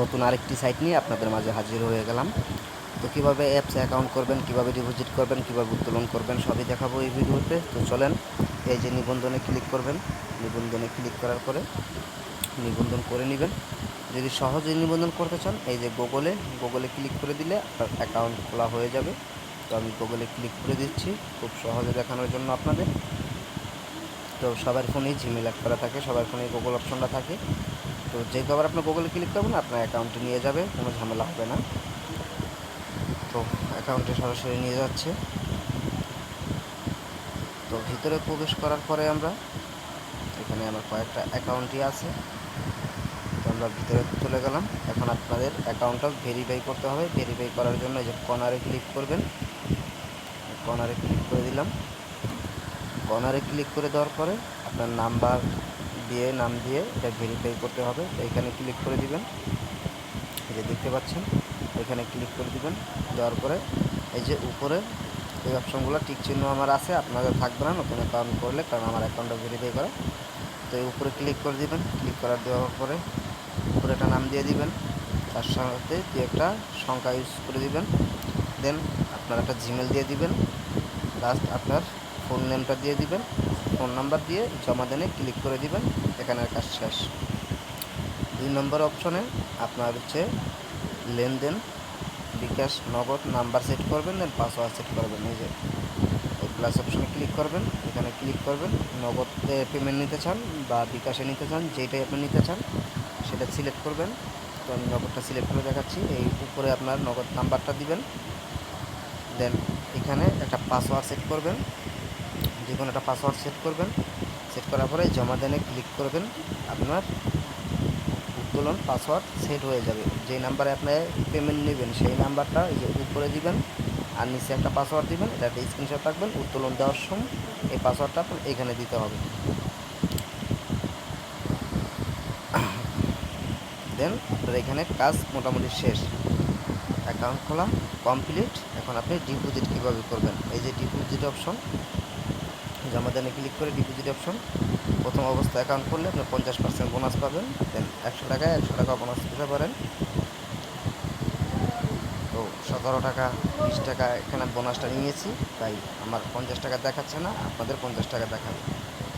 নতুন আরেকটি সাইট নিয়ে আপনাদের মাঝে হাজির হয়ে গেলাম। তো কীভাবে অ্যাপসে অ্যাকাউন্ট করবেন, কীভাবে ডিপোজিট করবেন, কীভাবে উত্তোলন করবেন, সবই দেখাবো এই ভিডিওতে। তো চলেন, এই যে নিবন্ধনে ক্লিক করবেন। নিবন্ধনে ক্লিক করার পরে নিবন্ধন করে নেবেন। যদি সহজে নিবন্ধন করতে চান, এই যে গুগলে গুগলে ক্লিক করে দিলে আপনার অ্যাকাউন্ট খোলা হয়ে যাবে। তো আমি গুগলে ক্লিক করে দিচ্ছি, খুব সহজে দেখানোর জন্য আপনাদের। তো সবার ফোনেই জিমেল অ্যাড করা থাকে, সবার ফোনেই গুগল অপশনটা থাকে। তো যেহেতু আবার আপনার গুগলে ক্লিক করবেন, আপনার অ্যাকাউন্টে নিয়ে যাবে, কোনো ঝামেলা হবে না। তো অ্যাকাউন্টে সরাসরি নিয়ে যাচ্ছে। তো ভিতরে প্রবেশ করার পরে আমরা, এখানে আমার কয়েকটা অ্যাকাউন্টই আছে। তো আমরা ভিতরে চলে গেলাম। এখন আপনাদের অ্যাকাউন্টটা ভেরিফাই করতে হবে। ভেরিফাই করার জন্য এই যে কর্নারে ক্লিক করবেন। কর্নারে ক্লিক করে দিলাম। কর্নারে ক্লিক করে দেওয়ার পরে আপনার নাম্বার দিয়ে, নাম দিয়ে এটা ভেরিফাই করতে হবে। এখানে ক্লিক করে দিবেন। যে দেখতে পাচ্ছেন, এখানে ক্লিক করে দিবেন। দেওয়ার পরে এই যে উপরে এই অপশনগুলো টিক চিহ্ন আমার আছে, আপনাদের থাকবে না, নতুন অ্যাকাউন্ট করলে, কারণ আমার অ্যাকাউন্টটা ভেরিফাই করা। তো এই উপরে ক্লিক করে দিবেন। ক্লিক করার দেওয়ার পরে উপরে একটা নাম দিয়ে দিবেন। তার সাথে দু একটা সংখ্যা ইউজ করে দিবেন। দেন আপনার একটা জিমেল দিয়ে দিবেন। লাস্ট আপনার ফোন নেমটা দিয়ে দিবেন। ফোন নাম্বার দিয়ে জমা দেনে ক্লিক করে দিবেন। এখানের কাজ শেষ। দুই নম্বর অপশনে আপনার হচ্ছে লেনদেন, বিকাশ, নগদ, নাম্বার সেট করবেন, দেন পাসওয়ার্ড সেট করবেন। যে এই প্লাস অপশনে ক্লিক করবেন। এখানে ক্লিক করবেন। নগদ পেমেন্ট নিতে চান বা বিকাশে নিতে চান, যেটাই আপনি নিতে চান, সেটা সিলেক্ট করবেন। তো আমি নগদটা সিলেক্ট করে দেখাচ্ছি। এই উপরে আপনার নগদ নাম্বারটা দিবেন। দেন এখানে একটা পাসওয়ার্ড সেট করবেন। যে কোনো একটা পাসওয়ার্ড সেট করবেন সেট করার পরে জমা দেনে ক্লিক করবেন, আপনার উত্তোলন পাসওয়ার্ড সেট হয়ে যাবে। যেই নাম্বারে আপনি পেমেন্ট নেবেন, সেই নাম্বারটা এই যে উপরে দিবেন আর নিচে একটা পাসওয়ার্ড দিবেন এটা একটা স্ক্রিনশট রাখবেন, উত্তোলন দেওয়ার সময় এই পাসওয়ার্ডটা আপনার এখানে দিতে হবে। দেন আপনার এখানে কাজ মোটামুটি শেষ। অ্যাকাউন্ট খোলা কমপ্লিট এখন আপনি ডিপোজিট কীভাবে করবেন? এই যে ডিপোজিট অপশন জমা দেনে ক্লিক করে ডিপোজিট অপশন প্রথম অবস্থা অ্যাকাউন্ট করলে আপনি পঞ্চাশ পার্সেন্ট বোনাস পাবেন দেন একশো টাকায় একশো টাকা বোনাস পেতে পারেন। তো সতেরো টাকা, বিশ টাকা এখানে বোনাসটা নিয়েছি, তাই আমার পঞ্চাশ টাকা দেখাচ্ছে না, আপনাদের পঞ্চাশ টাকা দেখাবে।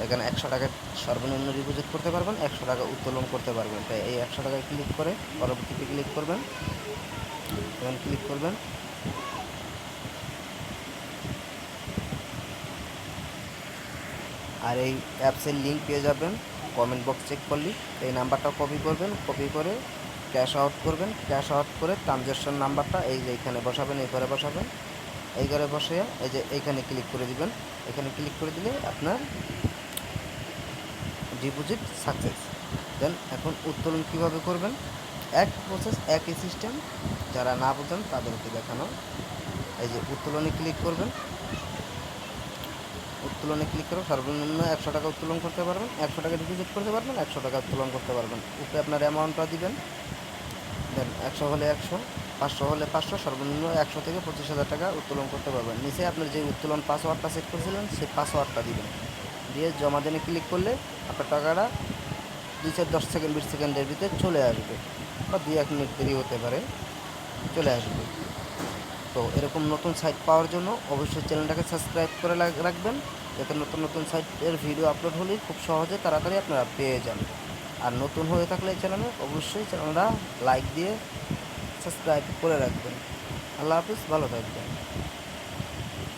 এখানে একশো টাকা সর্বনিম্ন ডিপোজিট করতে পারবেন, একশো টাকা উত্তোলন করতে পারবেন। তাই এই একশো টাকায় ক্লিক করে পরবর্তীতে ক্লিক করবেন ক্লিক করবেন। আর এই অ্যাপসের লিঙ্ক পেয়ে যাবেন। কমেন্ট বক্স চেক করলে এই নাম্বারটা কপি করবেন কপি করে ক্যাশ আউট করবেন। ক্যাশ আউট করে ট্রানজ্যাকশন নাম্বারটা এই যে এখানে বসাবেন, এই ঘরে বসাবেন। এই ঘরে বসে এই যে এইখানে ক্লিক করে দিবেন। এখানে ক্লিক করে দিলে আপনার ডিপোজিট সাকসেস দেন এখন উত্তোলন কীভাবে করবেন? এক প্রসেস একই সিস্টেম যারা না বোঝেন তাদেরকে দেখানো। এই যে উত্তোলনে ক্লিক করবেন। উত্তোলনে ক্লিক করে, সর্বনিম্ন একশো টাকা উত্তোলন করতে পারবেন। একশো টাকা ডিপোজিট করতে পারবেন, একশো টাকা উত্তোলন করতে পারবেন। উপরে আপনার অ্যামাউন্টটা দিবেন। দেন একশো হলে একশো, পাঁচশো হলে পাঁচশো, সর্বনিম্ন একশো থেকে পঁচিশ হাজার টাকা উত্তোলন করতে পারবেন। নিচে আপনার যে উত্তোলন পাসওয়ার্ডটা সেট করেছিলেন, সেই পাসওয়ার্ডটা দিবেন। দিয়ে জমা দেনে ক্লিক করলে আপনার টাকাটা দুই চার দশ সেকেন্ড বিশ সেকেন্ডের ভিতরে চলে আসবে। বা দুই এক মিনিট দেরি হতে পারে, চলে আসবে। তো এরকম নতুন সাইট পাওয়ার জন্য অবশ্যই চ্যানেলটাকে সাবস্ক্রাইব করে রাখবেন। যাতে নতুন নতুন সাইটের ভিডিও আপলোড হলেই খুব সহজে তাড়াতাড়ি আপনারা পেয়ে যান। আর নতুন হয়ে থাকলে চ্যানেলে অবশ্যই চ্যানেলটা লাইক দিয়ে সাবস্ক্রাইব করে রাখবেন। আল্লাহ হাফিজ, ভালো থাকবেন।